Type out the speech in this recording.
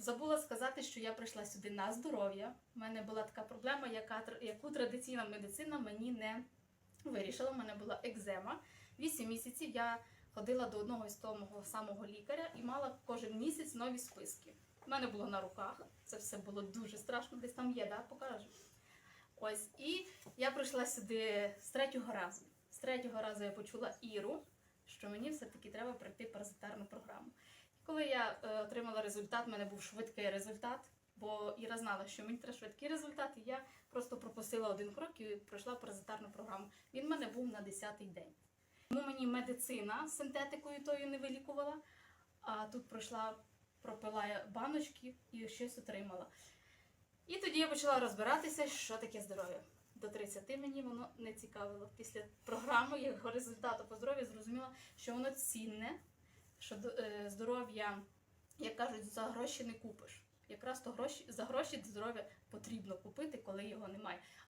забула сказати, що я прийшла сюди на здоров'я. У мене була така проблема, яка, яку традиційна медицина мені не вирішила. У мене була екзема. Вісім місяців я ходила до одного із того самого лікаря і мала кожен місяць нові списки. У мене було на руках. Це все було дуже страшно. Десь там є, да? покажу. Ось. І я прийшла сюди з третього разу. З третього разу я почула Іру, що мені все-таки треба пройти паразитарну програму. Коли я е, отримала результат, в мене був швидкий результат, бо Іра знала, що мені треба швидкий результат, і я просто пропустила один крок і пройшла паразитарну програму. Він в мене був на 10-й день. Тому мені медицина синтетикою тою не вилікувала, а тут пройшла, пропила баночки і щось отримала. І тоді я почала розбиратися, що таке здоров'я. До 30 мені воно не цікавило. Після програми його результату по здоров'ю зрозуміла, що воно цінне, що е, здоров'я, як кажуть, за гроші не купиш. Якраз то гроші за гроші здоров'я потрібно купити, коли його немає.